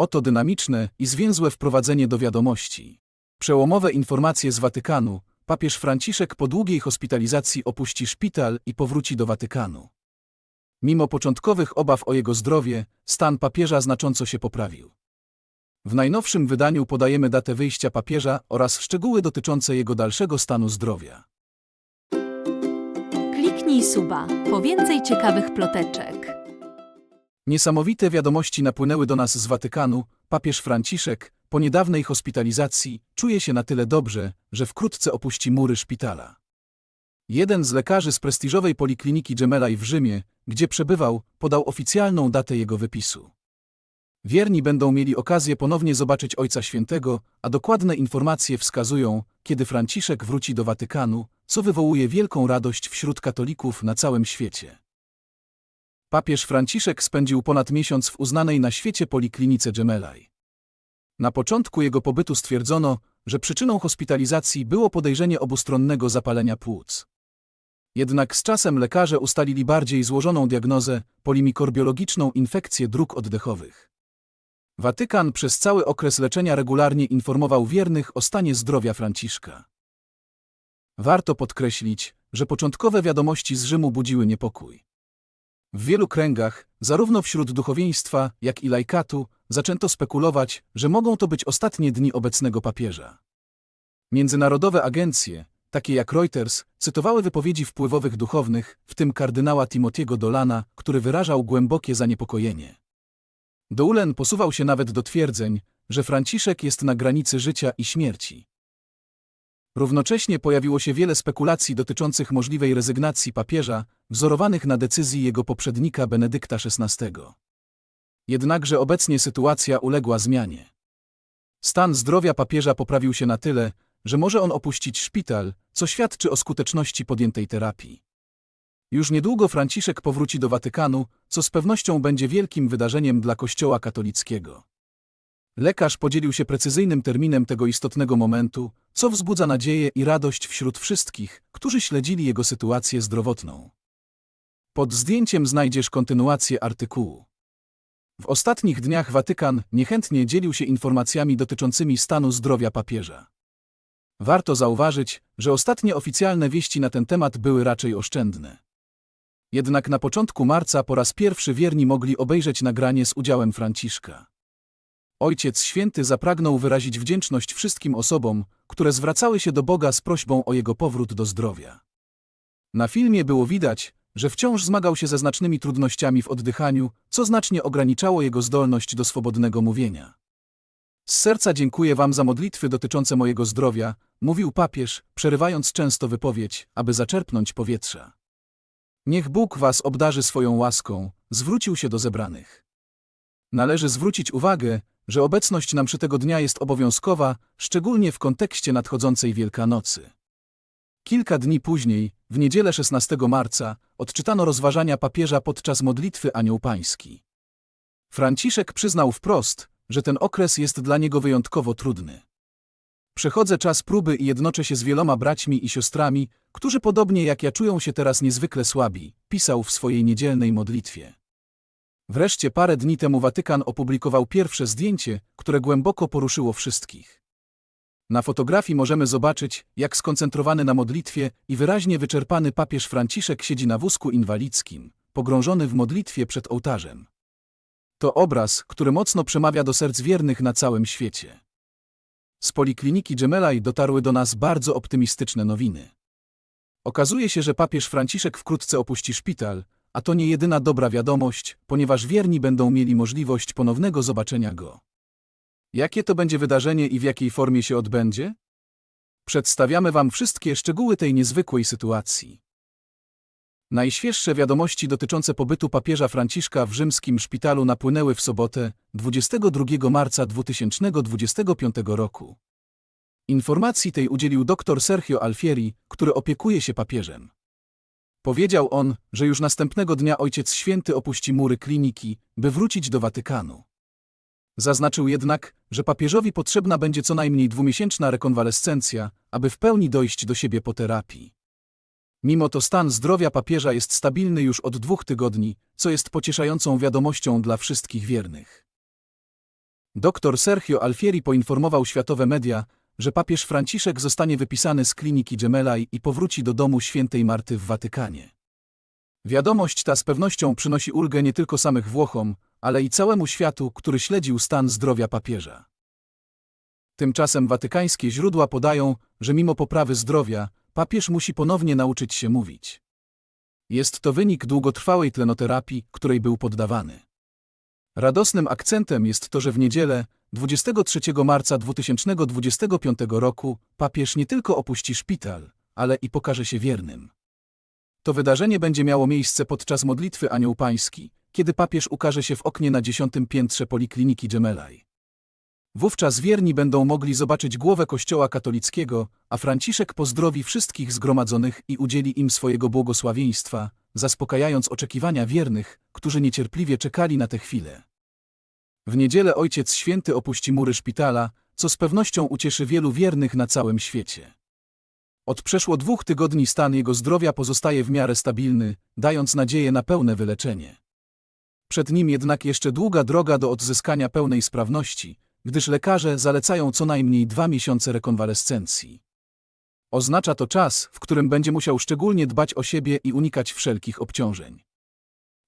Oto dynamiczne i zwięzłe wprowadzenie do wiadomości. Przełomowe informacje z Watykanu. Papież Franciszek po długiej hospitalizacji opuści szpital i powróci do Watykanu. Mimo początkowych obaw o jego zdrowie, stan papieża znacząco się poprawił. W najnowszym wydaniu podajemy datę wyjścia papieża oraz szczegóły dotyczące jego dalszego stanu zdrowia. Kliknij suba po więcej ciekawych ploteczek. Niesamowite wiadomości napłynęły do nas z Watykanu. Papież Franciszek, po niedawnej hospitalizacji, czuje się na tyle dobrze, że wkrótce opuści mury szpitala. Jeden z lekarzy z prestiżowej polikliniki Gemelli w Rzymie, gdzie przebywał, podał oficjalną datę jego wypisu. Wierni będą mieli okazję ponownie zobaczyć Ojca Świętego, a dokładne informacje wskazują, kiedy Franciszek wróci do Watykanu, co wywołuje wielką radość wśród katolików na całym świecie. Papież Franciszek spędził ponad miesiąc w uznanej na świecie poliklinice Gemelli. Na początku jego pobytu stwierdzono, że przyczyną hospitalizacji było podejrzenie obustronnego zapalenia płuc. Jednak z czasem lekarze ustalili bardziej złożoną diagnozę polimikrobiologiczną infekcję dróg oddechowych. Watykan przez cały okres leczenia regularnie informował wiernych o stanie zdrowia Franciszka. Warto podkreślić, że początkowe wiadomości z Rzymu budziły niepokój. W wielu kręgach, zarówno wśród duchowieństwa, jak i laikatu, zaczęto spekulować, że mogą to być ostatnie dni obecnego papieża. Międzynarodowe agencje, takie jak Reuters, cytowały wypowiedzi wpływowych duchownych, w tym kardynała Timotiego Dolana, który wyrażał głębokie zaniepokojenie. Doulen posuwał się nawet do twierdzeń, że Franciszek jest na granicy życia i śmierci. Równocześnie pojawiło się wiele spekulacji dotyczących możliwej rezygnacji papieża, wzorowanych na decyzji jego poprzednika Benedykta XVI. Jednakże obecnie sytuacja uległa zmianie. Stan zdrowia papieża poprawił się na tyle, że może on opuścić szpital, co świadczy o skuteczności podjętej terapii. Już niedługo Franciszek powróci do Watykanu, co z pewnością będzie wielkim wydarzeniem dla Kościoła katolickiego. Lekarz podzielił się precyzyjnym terminem tego istotnego momentu, co wzbudza nadzieję i radość wśród wszystkich, którzy śledzili jego sytuację zdrowotną. Pod zdjęciem znajdziesz kontynuację artykułu. W ostatnich dniach Watykan niechętnie dzielił się informacjami dotyczącymi stanu zdrowia papieża. Warto zauważyć, że ostatnie oficjalne wieści na ten temat były raczej oszczędne. Jednak na początku marca po raz pierwszy wierni mogli obejrzeć nagranie z udziałem Franciszka. Ojciec Święty zapragnął wyrazić wdzięczność wszystkim osobom, które zwracały się do Boga z prośbą o jego powrót do zdrowia. Na filmie było widać, że wciąż zmagał się ze znacznymi trudnościami w oddychaniu, co znacznie ograniczało jego zdolność do swobodnego mówienia. Z serca dziękuję Wam za modlitwy dotyczące mojego zdrowia, mówił papież, przerywając często wypowiedź, aby zaczerpnąć powietrza. Niech Bóg Was obdarzy swoją łaską, zwrócił się do zebranych. Należy zwrócić uwagę, że obecność nam przy tego dnia jest obowiązkowa, szczególnie w kontekście nadchodzącej Wielkanocy. Kilka dni później, w niedzielę 16 marca, odczytano rozważania papieża podczas modlitwy Anioł Pański. Franciszek przyznał wprost, że ten okres jest dla niego wyjątkowo trudny. Przechodzę czas próby i jednoczę się z wieloma braćmi i siostrami, którzy podobnie jak ja czują się teraz niezwykle słabi, pisał w swojej niedzielnej modlitwie. Wreszcie parę dni temu Watykan opublikował pierwsze zdjęcie, które głęboko poruszyło wszystkich. Na fotografii możemy zobaczyć, jak skoncentrowany na modlitwie i wyraźnie wyczerpany papież Franciszek siedzi na wózku inwalidzkim, pogrążony w modlitwie przed ołtarzem. To obraz, który mocno przemawia do serc wiernych na całym świecie. Z polikliniki Gemelli dotarły do nas bardzo optymistyczne nowiny. Okazuje się, że papież Franciszek wkrótce opuści szpital, a to nie jedyna dobra wiadomość, ponieważ wierni będą mieli możliwość ponownego zobaczenia go. Jakie to będzie wydarzenie i w jakiej formie się odbędzie? Przedstawiamy Wam wszystkie szczegóły tej niezwykłej sytuacji. Najświeższe wiadomości dotyczące pobytu papieża Franciszka w rzymskim szpitalu napłynęły w sobotę, 22 marca 2025 roku. Informacji tej udzielił dr Sergio Alfieri, który opiekuje się papieżem. Powiedział on, że już następnego dnia Ojciec Święty opuści mury kliniki, by wrócić do Watykanu. Zaznaczył jednak, że papieżowi potrzebna będzie co najmniej dwumiesięczna rekonwalescencja, aby w pełni dojść do siebie po terapii. Mimo to stan zdrowia papieża jest stabilny już od dwóch tygodni, co jest pocieszającą wiadomością dla wszystkich wiernych. Doktor Sergio Alfieri poinformował światowe media, że papież Franciszek zostanie wypisany z kliniki Gemelli i powróci do domu świętej Marty w Watykanie. Wiadomość ta z pewnością przynosi ulgę nie tylko samych Włochom, ale i całemu światu, który śledził stan zdrowia papieża. Tymczasem watykańskie źródła podają, że mimo poprawy zdrowia, papież musi ponownie nauczyć się mówić. Jest to wynik długotrwałej tlenoterapii, której był poddawany. Radosnym akcentem jest to, że w niedzielę, 23 marca 2025 roku, papież nie tylko opuści szpital, ale i pokaże się wiernym. To wydarzenie będzie miało miejsce podczas modlitwy Anioł Pański, kiedy papież ukaże się w oknie na dziesiątym piętrze Polikliniki Gemelli. Wówczas wierni będą mogli zobaczyć głowę Kościoła katolickiego, a Franciszek pozdrowi wszystkich zgromadzonych i udzieli im swojego błogosławieństwa, zaspokajając oczekiwania wiernych, którzy niecierpliwie czekali na tę chwilę. W niedzielę Ojciec Święty opuści mury szpitala, co z pewnością ucieszy wielu wiernych na całym świecie. Od przeszło dwóch tygodni stan jego zdrowia pozostaje w miarę stabilny, dając nadzieję na pełne wyleczenie. Przed nim jednak jeszcze długa droga do odzyskania pełnej sprawności, gdyż lekarze zalecają co najmniej dwa miesiące rekonwalescencji. Oznacza to czas, w którym będzie musiał szczególnie dbać o siebie i unikać wszelkich obciążeń.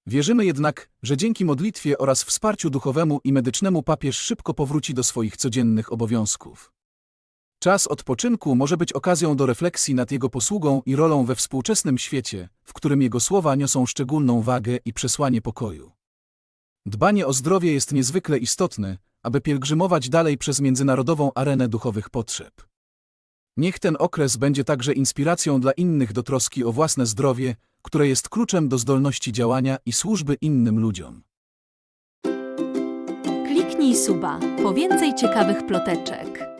Wierzymy jednak, że dzięki modlitwie oraz wsparciu duchowemu i medycznemu papież szybko powróci do swoich codziennych obowiązków. Czas odpoczynku może być okazją do refleksji nad jego posługą i rolą we współczesnym świecie, w którym jego słowa niosą szczególną wagę i przesłanie pokoju. Dbanie o zdrowie jest niezwykle istotne, aby pielgrzymować dalej przez międzynarodową arenę duchowych potrzeb. Niech ten okres będzie także inspiracją dla innych do troski o własne zdrowie, które jest kluczem do zdolności działania i służby innym ludziom. Kliknij suba po więcej ciekawych ploteczek.